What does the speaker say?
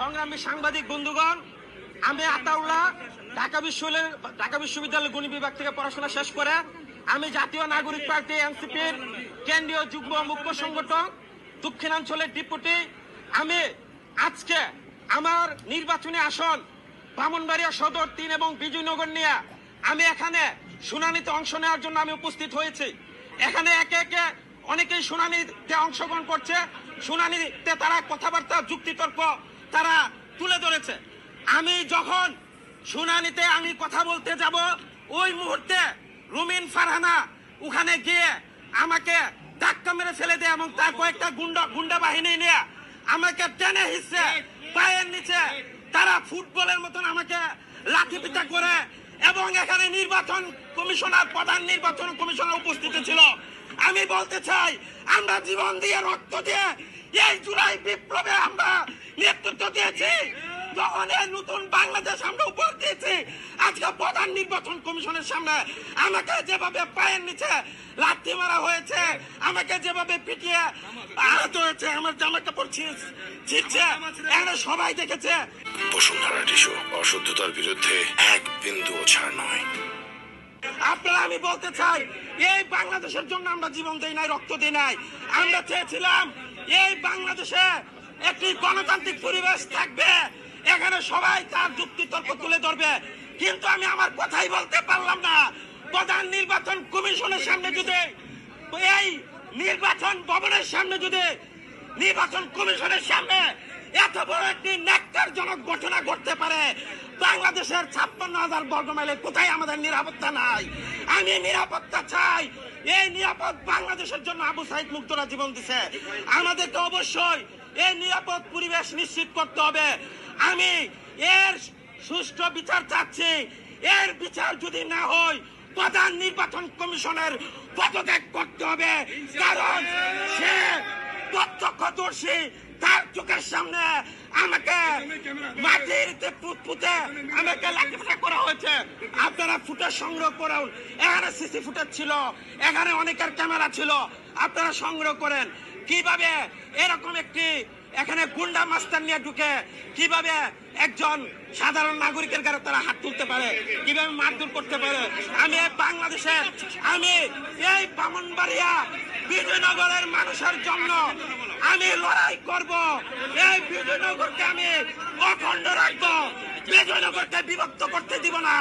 সংগ্রামী সাংবাদিক বন্ধুগণ, আমি আতাউল্লাহ, ঢাকা বিশ্ববিদ্যালয় ঢাকা বিশ্ববিদ্যালয় গণিত বিভাগ থেকে পড়াশোনা শেষ করে আমি জাতীয় নাগরিক পার্টি এনসিপির কেন্দ্রীয় যুগ্ম মুখ্য সংগঠক, দক্ষিণাঞ্চলের ডিপুটি। আমি আজকে আমার নির্বাচনী আসন, ব্রাহ্মণবাড়িয়া সদর তিন এবং বিজয়নগর নিয়ে আমি এখানে শুনানিতে অংশ নেওয়ার জন্য আমি উপস্থিত হয়েছি। এখানে একে একে অনেকেই শুনানিতে অংশগ্রহণ করছে। শুনানিতে তারা কথাবার্তা যুক্তিতর্ক তারা তুলে ধরেছে। আমি যখন শুনানিতে আমি কথা বলতে যাব, ওই মুহূর্তে রুমিন ফারহানা ওখানে গিয়ে আমাকে ধাক্কা মেরে ফেলে দেয় এবং তার কয়েকটা গুন্ডা গুন্ডা বাহিনী নিয়ে আমাকে টেনে হিসছে পায়ের নিচে তারা ফুটবলের মতন আমাকে লাঠি পিঠা করে এবং এখানে নির্বাচন কমিশনার, প্রধান নির্বাচন কমিশনার উপস্থিত ছিল। আমি বলতে চাই, আমরা জীবন দিয়ে রক্ত দিয়ে এই জুলাই বিপ্লবে আমরা নেতৃত্ব দিয়েছি। নতুন বাংলাদেশ আমরা উপর দিয়েছি আজকে প্রধান নির্বাচন কমিশনের সামনে আমাকে যেভাবে পায়ের নিচে লাথি মারা হয়েছে আমাকে যেভাবে পিটিয়ে আহত হয়েছে আমার জামা কাপড় ছিঁড়- ছিঁড়ছে এখানে সবাই দেখেছে। বসুন্ধরা টিস্যু অশুদ্ধতার বিরুদ্ধে এক বিন্দু ছাড় নয়। আপনারা আমি বলতে চাই এই বাংলাদেশের জন্য আমরা জীবন দেই নাই রক্ত দিই নাই। আমরা চেয়েছিলাম এই বাংলাদেশে একটি গণতান্ত্রিক পরিবেশ থাকবে, এখানে সবাই তার যুক্তি তর্ক তুলে ধরবে। কিন্তু আমি আমার কথাই বলতে পারলাম না। প্রধান নির্বাচন কমিশনের সামনে যদি, এই নির্বাচন ভবনের সামনে যদি, নির্বাচন কমিশনের সামনে এত বড় একটি ন্যাক্কারজনক ঘটনা ঘটতে পারে, বাংলাদেশের ছাপ্পান্ন হাজার বর্গ মাইলে কোথায় আমাদের নিরাপত্তা নাই? আমি নিরাপত্তা চাই। এই নিরাপদ বাংলাদেশের জন্য আবু সাইদ মুক্তরা জীবন দিছে। আমাদেরকে অবশ্যই এই নিরাপদ পরিবেশ নিশ্চিত করতে হবে। আমি এর সুষ্ঠু বিচার চাচ্ছি। এর বিচার যদি না হয়, প্রধান নির্বাচন কমিশনের পদত্যাগ করতে হবে। কারণ সে প্রত্যক্ষদর্শী তার চোখের সামনে আমাকে মাটিতে পুত পুঁতে আমাকে লাঠিপেটা করা হয়েছে। আপনারা ফুটেজ সংগ্রহ করুন। এখানে সিসি ফুটেজ ছিল, এখানে অনেকের ক্যামেরা ছিল। আপনারা সংগ্রহ করেন। কীভাবে এরকম একটি এখানে গুন্ডা মাস্টার নিয়ে ঢুকে, কীভাবে একজন সাধারণ নাগরিকের গায়ে তারা হাত তুলতে পারে, কীভাবে মারধর করতে পারে? আমি এই বাংলাদেশের আমি এই বামনবাড়িয়া বিজয়নগরের মানুষের জন্য আমি লড়াই করব। এই বিজয়নগরকে আমি অখণ্ড রাখব। বিজয়নগরকে বিভক্ত করতে দিব না।